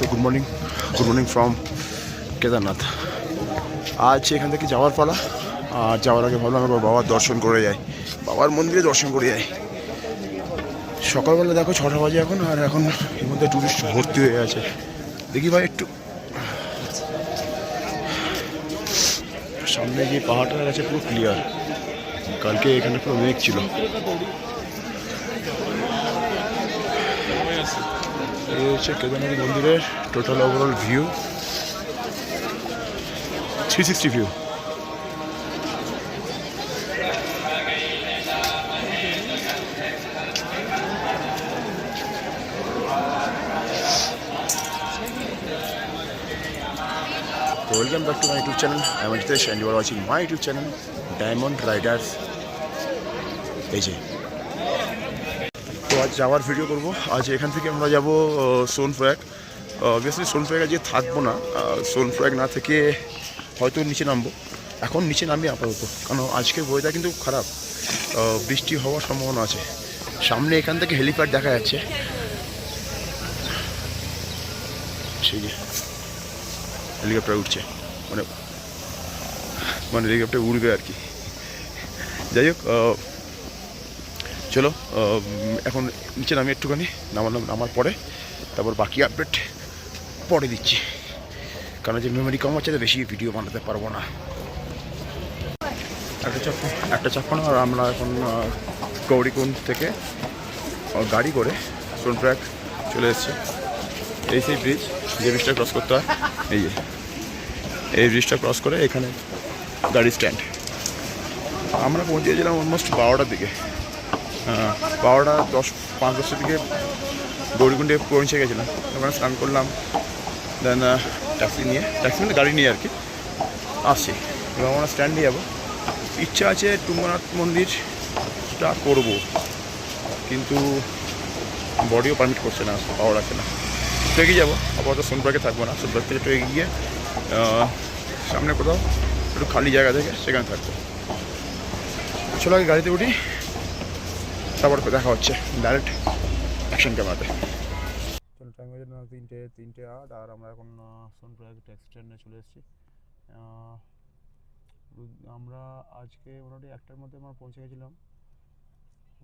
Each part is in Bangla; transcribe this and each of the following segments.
তো good morning good morning from Kedarnath আজ এখান থেকে যাওয়ার পালা। আর যাওয়ার আগে ভাবলাম একবার বাবার দর্শন করে যাই। বাবার মন্দিরে দর্শন করে যাই। সকালবেলা দেখো ছটা বাজে এখন, আর এখন এর মধ্যে টুরিস্ট ভর্তি হয়ে আছে দেখি ভাই একটু। সামনে যে পাহাড়টা আছে পুরো ক্লিয়ার কালকে এখানে পুরো মেঘ ছিল। এই হচ্ছে কেদারনাথ মন্দিরের total overall view three sixty view to my YouTube channel I am Jitesh and you are watching my YouTube channel diamond riders এই যে। তো আজ যাওয়ার ভিডিও করব। আজ এখান থেকে আমরা যাব সোনপ্রয়াগ। অবভিয়াসলি সোনপ্রয়াগে যে থাকব না। সোনপ্রয়াগ না থেকে হয়তো নিচে নামবো। এখন নিচে নামবি আপাতত। কারণ আজকে ওয়েদার কিন্তু খারাপ। বৃষ্টি হওয়ার সম্ভাবনা আছে। সামনে এখান থেকে হেলিপ্যাড দেখা যাচ্ছে। যে হেলিকপ্টার উঠছে। মানে মানে হেলিকপ্টার উড়বে আর কি। যাই হোক চলো এখন নিচে নামি একটুখানি নামালাম নামার পরে তারপর বাকি আপডেট পরে দিচ্ছি। কারণ যে মেমোরি কম আছে বেশি ভিডিও বানাতে পারব না। একটা চাপ একটা চাপ্পান আর আমরা এখন গৌরীকুণ্ড থেকে গাড়ি করে সোনপ্রয়াগ চলে এসেছি। এই সেই ব্রিজ যে ব্রিজটা ক্রস করতে হয়, এই যে। এই ব্রিজটা ক্রস করে এখানে গাড়ি স্ট্যান্ড আমরা পৌঁছে গেছিলাম অলমোস্ট বারোটার দিকে। বারোটা দশ, পাঁচ দশের দিকে গৌরীকুণ্ডে পৌঁছে গেছিলাম। ওখানে স্নান করলাম দেন ট্যাক্সি নিয়ে ট্যাক্সি মানে গাড়ি নিয়ে আর কি। আসছি এবার আমরা স্ট্যান্ডে যাব। ইচ্ছা আছে টুঙ্গনাথ মন্দিরটা করব, কিন্তু বডিও পারমিট করছে না পাওয়ার আছে না। এগিয়ে যাব, আপাতত সোনপ্রাগে থাকব না সোনপ্রাগ থেকে এগিয়ে গিয়ে সামনে কোথাও একটু খালি জায়গা থেকে সেখানে থাকব। চলো আগে গাড়িতে উঠি। তারপর দেখা হচ্ছে। ডাইরেক্ট অ্যাকশন ক্যামেরাতে চলো টাইম হয়েছে না তিনটে তিনটে আট, আর আমরা এখন সোনপ্রয়াগ ট্যাক্সি স্ট্যান্ডে চলে এসেছি। আমরা আজকে মোটামুটি একটার মধ্যে আমরা পৌঁছে গেছিলাম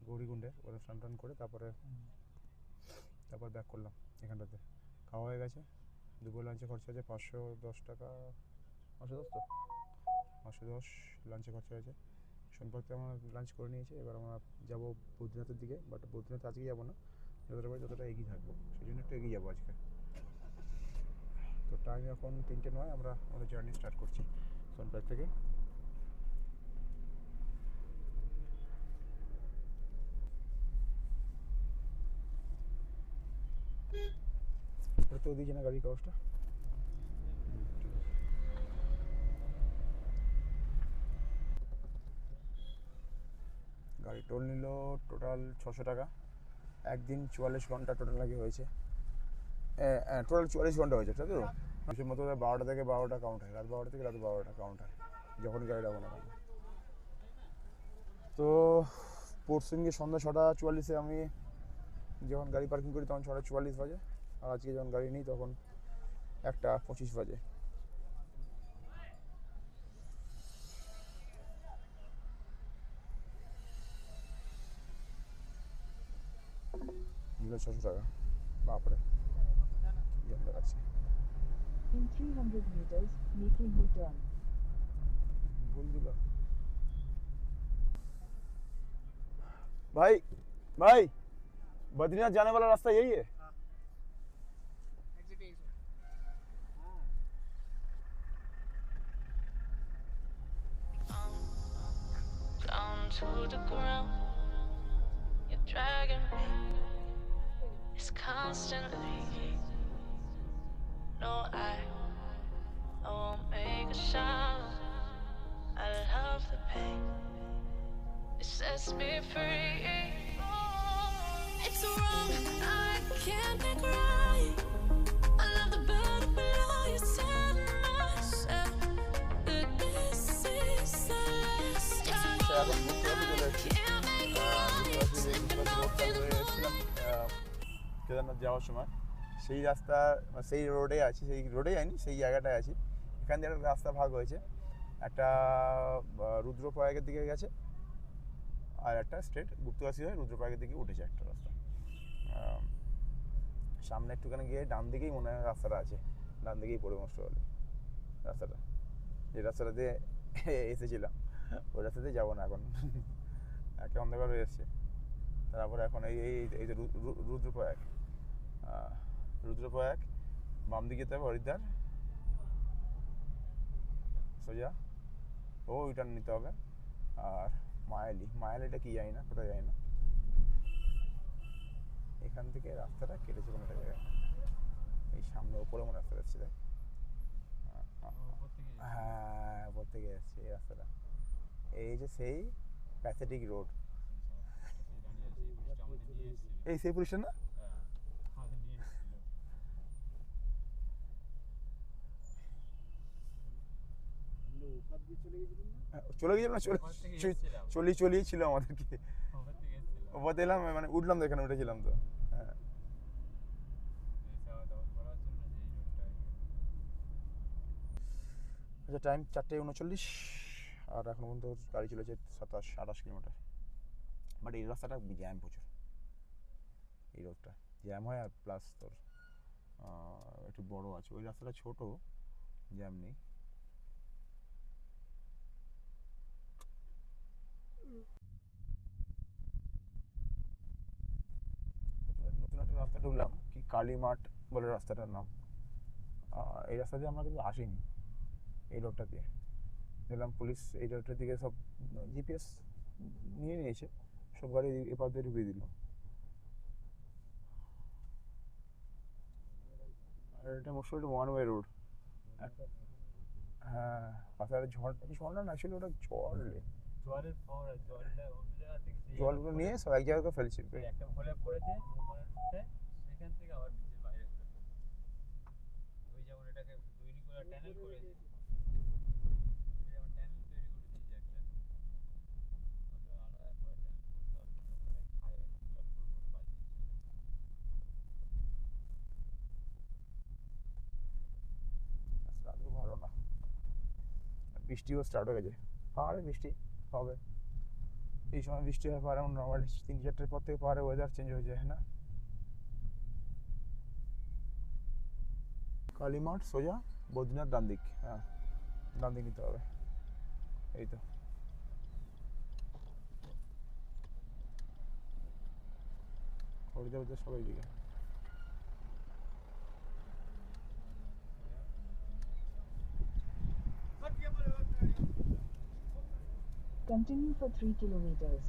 গৌরীকুণ্ডে, ওখানে স্নান টান করে তারপরে তারপর ব্যাক করলাম এখানটাতে। খাওয়া হয়ে গেছে, দুপুর লাঞ্চে খরচা আছে পাঁচশো দশ টাকা, পাঁচশো দশ তো? পাঁচশো দশ লাঞ্চে খরচা হয়েছে। সোনপাতে আমরা লাঞ্চ করে নিয়েছি, এবার আমরা যাব বদ্রীনাথের দিকে বাট বদ্রীনাথ আজকে যাব না, যতটা পারি ততটা এগিয়ে থাকব সেই জন্য একটু এগিয়ে যাব আজকে। তো টাইম এখন তিনটে নয়, আমরা আমাদের জার্নি স্টার্ট করছি সোনপাত থেকে। তো দিয়েছে না গাড়ির কাগজটা গাড়ি টোল নিল টোটাল ছশো টাকা। একদিন চুয়াল্লিশ ঘণ্টা টোটাল নাকি হয়েছে। টোটাল চুয়াল্লিশ ঘণ্টা হয়েছে, তাই তো? মানুষের মতো বারোটা থেকে বারোটা কাউন্ট হয়। রাত বারোটা থেকে রাত বারোটা কাউন্ট হয়, যখন গাড়ি যাব না তো পরশুদিনকে সন্ধ্যা ছটা চুয়াল্লিশে আমি যখন গাড়ি পার্কিং করি, তখন ছটা চুয়াল্লিশ বাজে। আর আজকে যখন গাড়ি নিই, তখন একটা পঁচিশ বাজে। নিল ছশো টাকা বাপরে কি জ্ঞান দেখাচ্ছে In 300 meters, making U-turn. भूल दिला भाई भाई बद्रीनाथ जाने वाला रास्ता यही है down to the ground. You're dragging me. It's constantly. No, I, I won't make a sound. I love the pain. It sets me free. It's wrong, I can't make right. I love the bird below you said myself. That this is the last time. Kedarnath যাওয়ার সময়, সেই রাস্তা মানে সেই রোডে আছি, সেই রোডে যাইনি সেই জায়গাটায় আছি। এখান দিয়ে একটা রাস্তা ভাগ হয়েছে। একটা রুদ্রপ্রয়াগের দিকে গেছে আর একটা স্ট্রেট গুপ্তবাসী হয়ে রুদ্রপ্রয়াগের দিকে উঠেছে একটা রাস্তা। সামনে একটুখানি গিয়ে ডান দিকেই মনে হয় রাস্তাটা আছে। ডান দিকেই পড়ে মোস্ট হলে রাস্তাটা। যে রাস্তাটা দিয়ে এসেছিলাম, ওই রাস্তা দিয়ে যাব না এখন। একটা অন্ধকার হয়ে এসছে। তারপরে এখন এই এই যে রুদ্রপ্রয়াগ। রুদ্রপ্রয়াগ বাম দিকে যেতে হবে হরিদ্বার। সোজা। ও রিটার্ন নিতে হবে। আর মায়ালি মায়ালিটা কি জানি না কোথায় যায় না। এখান থেকে রাস্তাটা কেটেছে কোনো একটা জায়গায়। এই সামনে ওপরে মনে রাস্তা যাচ্ছে দেখ। হ্যাঁ ওপর থেকে যাচ্ছে এই রাস্তাটা। এই যে সেই প্যাথেটিক রোড এই সেই পুলিশটা না হ্যাঁ, চলে গেছিলাম না? চলে চলি চলিয়ে ছিল আমাদেরকে। ওপর এলাম মানে উঠলাম তো এখানে উঠেছিলাম তো। হ্যাঁ। আচ্ছা টাইম চারটে উনচল্লিশ আর এখন পর্যন্ত গাড়ি চলেছে সাতাশ আঠাশ কিলোমিটার। বাট এই রাস্তাটা জ্যাম প্রচুর। এই রোডটা জ্যাম হয় আর প্লাস তোর একটু বড় আছে। ওই রাস্তাটা ছোট জ্যাম নেই। নতুন একটা রাস্তা ঢুকলাম, কি কালী মাঠ বলে রাস্তাটার নাম। এই রাস্তা দিয়ে আমরা কিন্তু আসিনি, এই রোডটা দিয়ে। দেখলাম পুলিশ এই রোডটার দিকে সব জিপিএস নিয়ে নিয়েছে, সব গাড়ি এপার দিয়ে ঢুকিয়ে দিল। আর এটা মোস্টলি ওয়ান ওয়ে রোড হ্যাঁ পাশে একটা ঝড় ঝর্ণা না ছিল ওটা জল জলের ফোয়ারা জলটা অন্য জায়গা থেকে সেই জলগুলো নিয়ে সব এক জায়গায় করে ফেলছে ওই একটা ফলে পড়েছে ওখানে সেখান থেকে আবার নিচে বাইরে করে ওই যেমন এটাকে তৈরি করে ট্যানেল করেছে। ভালো না। বৃষ্টিও স্টার্ট হয়ে গেছে। পাহাড়ে বৃষ্টি। হবে। এই সময় বৃষ্টি হয় পাহাড়ে নর্মালি তিন চারটের পর থেকে পাহাড়ে ওয়েদার চেঞ্জ হয়ে যায় না? কালীমাঠ সোজা বদ্রীনাথ ডান দিক হ্যাঁ। ডান দিক নিতে হবে। এই তো। হরিদ্বার সবাই দিকে। Continue for 3 kilometers.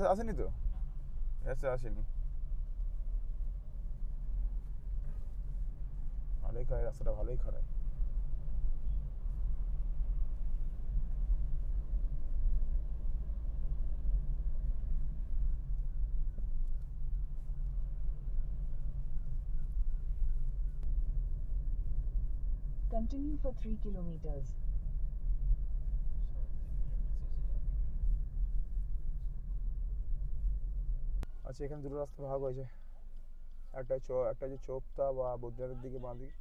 এসে- এসে আসেনি তো এসে আসেনি ভালোই খায় রাস্তাটা ভালোই খারাপ Continue for 3 kilometers. আচ্ছা এখানে দুটো রাস্তা ভাগ হয়েছে। একটা চো, একটা যে চোপতা বা বদ্রীনাথের দিকে বাঁ দিকে।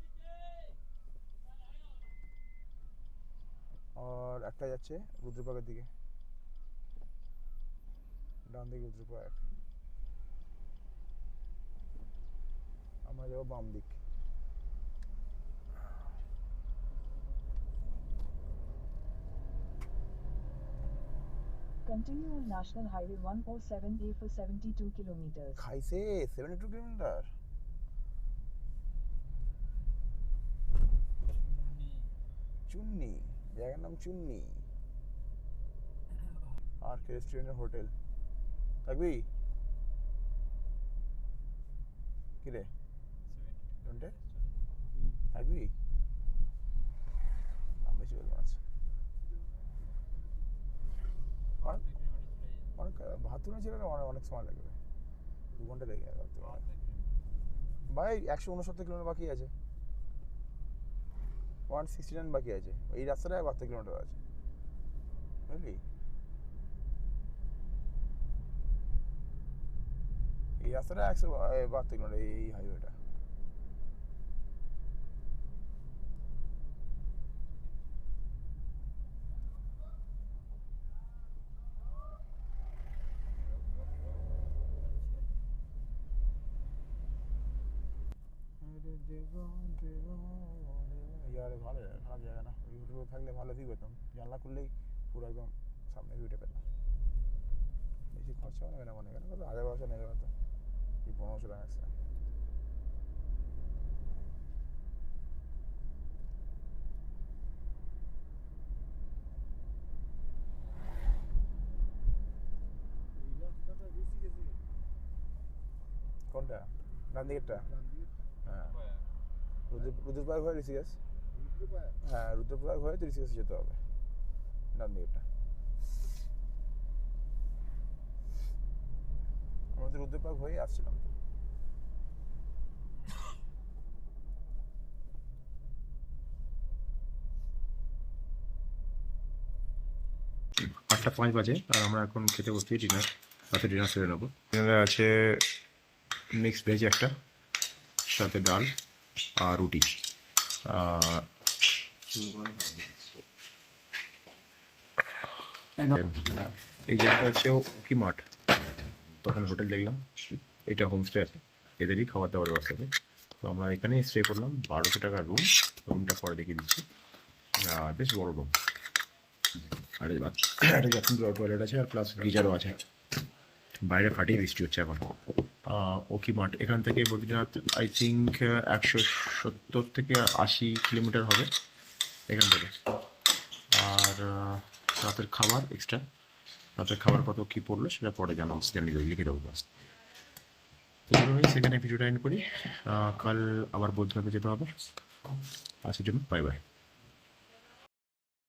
আর একটা যাচ্ছে রুদ্রপাকের দিকে। ডান দিকে রুদ্রপাক আমরা যাব বাম দিক Continue on National Highway 107A for 72 kilometers. খাইছে সেভেন্টি টু কিলোমিটার চুন্নি জায়গার নাম চুন্নি আর কে রেস্টুরেন্টের হোটেল থাকবি কিরে থাকবি বেশি বলে মাছ অনেক অনেক বাহাত্তর ছিল না অনেক অনেক সময় লাগবে দু ঘণ্টা লেগে যাবে। ভাই একশো উনসত্তর কিলোমিটার বাকি আছে। ওয়ান সিক্সটি নাইন বাকি আছে। এই রাস্তাটায় বাহাত্তর কিলোমিটার আছে। বুঝলি? এই রাস্তাটা একশো বাহাত্তর কিলোমিটার এই হাইওয়েটা ইয়ারে ভালো জায়গা খারাপ জায়গা না ওই হোটেলে থাকলে ভালো ভিউ পেতাম জানলা খুললেই পুরো একদম সামনে ভিউটা পেতাম বেশি খরচা হবে না মনে করেন কত হাজার বারোশো নেবে হয়তো এই পনেরোশো টাকা আছে কোনটা ডান দিকেরটা রুদ্র রুদ্রপ্রয়াগ হয়ে ঋষিকেশ? হ্যাঁ রুদ্রপ্রয়াগ হয়ে তো ঋষিকেশে যেতে হবে। ডান দিকেরটা আমরা তো রুদ্রপ্রয়াগ হয়ে আসছিলাম তো। আটটা পাঁচ বাজে আর আমরা এখন খেতে বসছি ডিনার রাতে ডিনার সেরে নেব। ডিনারে আছে মিক্সড ভেজ একটা সাথে ডাল। রুটি। এই জায়গাটা হচ্ছে কি মাঠ? তখন হোটেল দেখলাম। এটা হোমস্টে আছে। এদেরই খাবার দাবার ব্যবস্থা আছে। তো আমরা এখানে স্টে করলাম। বারোশো টাকার রুম রুমটা পরে দেখিয়ে দিচ্ছি। আর বেশ বড় রুম আর একটা জাতীয় টয়লেট আছে আর প্লাস গিজারও আছে। বাইরে ফাটিয়ে বৃষ্টি হচ্ছে এখন। ওকি মাঠ। এখান থেকে বদ্রীনাথ আই থিঙ্ক একশো সত্তর থেকে আশি কিলোমিটার হবে এখান থেকে। আর রাতের খাবার এক্সট্রা রাতের খাবার কত কী পড়ল সেটা পরে জানাব। দেবো লিখে দেবো বাস সেখানে ভিডিওটা এন্ড করি। কাল আবার বদ্রীনাথে যেতে হবে। আজকের জন্য বাই বাই